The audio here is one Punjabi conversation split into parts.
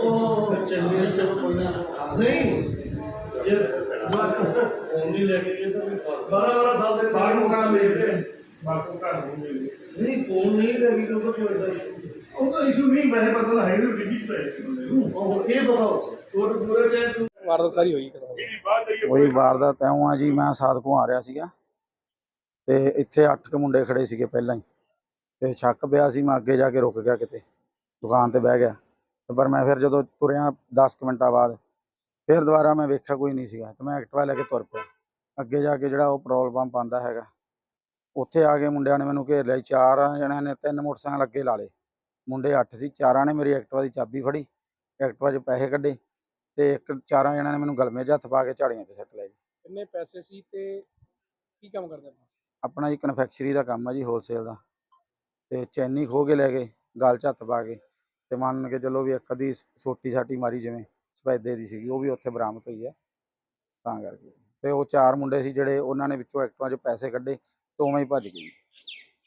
ਉਹ ਚੰਗੇ ਨੇ ਚਲੋ ਕੋਈ ਨਾ। ਨਹੀਂ ਜੇ ਫੋਨ ਨਹੀਂ ਲੈ ਕੇ ਗਏ ਤਾਂ ਵੀ 12 12 ਸਾਲ ਦੇ ਬਾਹਰ ਨੂੰ ਕੰਮ ਦੇਖਦੇ ਬਾਕੀ ਘਰ ਨੂੰ ਮਿਲਦੇ ਨਹੀਂ ਫੋਨ ਨਹੀਂ ਲੈ ਕੇ ਕਿਉਂਕਿ ਕੋਈ ਦਾ ਇਸ਼ੂ ਉਹ ਤਾਂ ਇਸ਼ੂ ਨਹੀਂ ਵੈਸੇ ਪਤਾ ਤਾਂ ਹੈ ਨਹੀਂ ਡਿਜੀਟ ਪਏ ਸੀ ਬੰਦੇ ਨੂੰ। ਉਹ ਇਹ ਬਤਾਓ ਤੋੜ ਪੂਰੇ ਚਾਹੇ ਤੂੰ? ਵਾਰਦਾਤ ਸਾਰੀ ਹੋਈ ਕਦੋਂ? ਉਹੀ ਵਾਰਦਾਤ ਐਉਂ ਆ ਜੀ ਮੈਂ ਸਾਦਕੋਂ ਆ ਰਿਹਾ ਸੀਗਾ। ਤੇ ਇੱਥੇ ਅੱਠ ਕੁ ਮੁੰਡੇ ਖੜੇ ਸੀਗੇ ਪਹਿਲਾਂ ਹੀ। ਤੇ ਛੱਕ ਪਿਆ ਸੀ ਮੈਂ ਅੱਗੇ ਜਾ ਕੇ ਰੁਕ ਗਿਆ ਕਿਤੇ। ਦੁਕਾਨ ਤੇ ਬਹਿ ਗਿਆ। ਪਰ ਮੈਂ ਫਿਰ ਜਦੋਂ ਤੁਰਿਆ 10 ਕੁ ਮਿੰਟਾਂ ਬਾਅਦ ਫਿਰ ਦੁਬਾਰਾ ਮੈਂ ਵੇਖਿਆ ਕੋਈ ਨਹੀਂ ਸੀਗਾ ਤੇ ਮੈਂ ਐਕਟਿਵਾ ਲੈ ਕੇ ਤੁਰ ਪਿਆ। ਅੱਗੇ ਜਾ ਕੇ ਜਿਹੜਾ ਉਹ ਪੈਟਰੋਲ ਪੰਪ ਆਂਦਾ ਹੈਗਾ ਉੱਥੇ ਆ ਕੇ ਮੁੰਡਿਆਂ ਨੇ ਮੈਨੂੰ ਘੇਰ ਲਿਆ। ਚਾਰ ਜਣਿਆਂ ਨੇ ਤਿੰਨ ਮੋਟਰਸਾਈਕਲ ਅੱਗੇ ਲਾ ਲਏ। ਮੁੰਡੇ ਅੱਠ ਸੀ ਚਾਰਾਂ ਨੇ ਮੇਰੀ ਐਕਟਿਵਾ ਦੀ ਚਾਬੀ ਫੜੀ ਐਕਟਿਵਾ 'ਚ ਪੈਸੇ ਕੱਢੇ ਤੇ ਇੱਕ ਚਾਰਾਂ ਜਣਿਆਂ ਨੇ ਮੈਨੂੰ ਗਲਮੇ 'ਚ ਹੱਥ ਪਾ ਕੇ ਝਾੜੀਆਂ 'ਚ ਸੱਟ ਲਿਆ ਜੀ। ਕਿੰਨੇ ਪੈਸੇ ਸੀ ਤੇ ਕੀ ਕੰਮ ਕਰਦੇ ਆਪਾਂ ਆਪਣਾ ਜੀ ਕਨਫੈਕਸ਼ਨਰੀ ਦਾ ਕੰਮ ਆ ਜੀ ਹੋਲਸੇਲ ਦਾ ਤੇ ਚੈਨੀ ਖੋ ਕੇ ਲੈ ਗਏ ਗਲ 'ਚ ਹੱਥ ਪਾ ਕੇ। ਤੇ ਮੰਨ ਕੇ ਚੱਲੋ ਵੀ ਇੱਕ ਅੱਧੀ ਸੋਟੀ ਸਾਟੀ ਮਾਰੀ ਜਿਵੇਂ ਸਫੈਦੇ ਦੀ ਸੀਗੀ ਉਹ ਵੀ ਉੱਥੇ ਬਰਾਮਦ ਹੋਈ ਹੈ। ਤਾਂ ਕਰਕੇ। ਤੇ ਉਹ ਚਾਰ ਮੁੰਡੇ ਸੀ ਜਿਹੜੇ ਉਹਨਾਂ ਨੇ ਵਿੱਚੋਂ ਐਕਟਿਵਾ 'ਚ ਪੈਸੇ ਕੱਢੇ ਤੇ ਉਵੇਂ ਹੀ ਭੱਜ ਗਏ।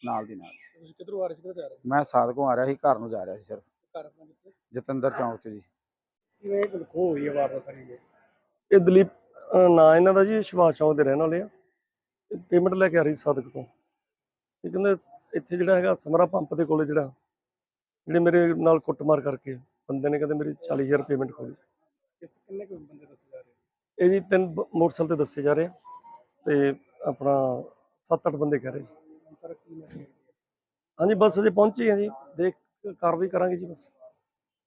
ਨਾਲ ਦੀ ਨਾਲ। ਤੁਸੀਂ ਕਿੱਧਰੋਂ ਆ ਰਹੇ ਸੀ ਕਿੱਧਰ ਜਾ ਰਹੇ ਮੈਂ ਸਾਦਕੋਂ ਆ ਰਿਹਾ ਸੀ ਘਰ ਨੂੰ ਜਾ ਰਿਹਾ ਸੀ ਸਿਰਫ। ਸੀ ਘਰ ਆਪਣਾ ਕਿੱਥੇ? ਜਤਿੰਦਰ ਚੌਂਕ 'ਚ ਜੀ। ਕਿਵੇਂ ਹੋਈ ਹੈ ਇਹ ਇਹ ਦਲੀਪ ਨਾਂ ਇਹਨਾਂ ਦਾ ਜੀ ਸੁਭਾਸ਼ ਚੌਂਕ ਦੇ ਰਹਿਣ ਵਾਲੇ ਆ। ਪੇਮੈਂਟ ਲੈ ਕੇ ਆ ਰਹੀ ਸੀ ਸਾਦਕ ਤੋਂ। ਇਹ ਕਹਿੰਦੇ ਇੱਥੇ ਜਿਹੜਾ ਹੈਗਾ ਸਮਰਾ ਪੰਪ ਦੇ ਕੋਲੇ ਜਿਹੜਾ ਜਿਹੜੇ ਮੇਰੇ ਨਾਲ ਕੁੱਟਮਾਰ ਕਰਕੇ ਬੰਦੇ ਨੇ ਕਹਿੰਦੇ ਮੇਰੀ 40000 ਪੇਮੈਂਟ ਖੋਲੀ ਕਿਸ ਕਿੰਨੇ ਕੁ ਬੰਦੇ ਦੱਸੇ ਜਾ ਰਹੇ ਇਹ ਜੀ ਤਿੰਨ ਬ- ਮੋਟਰਸਾਈਕਲ ਤੇ ਦੱਸੇ ਜਾ ਰਹੇ ਆ ਤੇ ਆਪਣਾ 7-8 ਬੰਦੇ ਕਹਿ ਰਹੇ ਜੀ। ਹੁਣ ਸਾਰਾ ਕੀ ਮੈਸੇਜ ਹਾਂਜੀ ਬਸ ਅਜੇ ਪਹੁੰਚੇ ਆ ਜੀ। ਦੇਖ ਕਾਰਵਾਈ ਕਰਾਂਗੇ ਜੀ ਬਸ।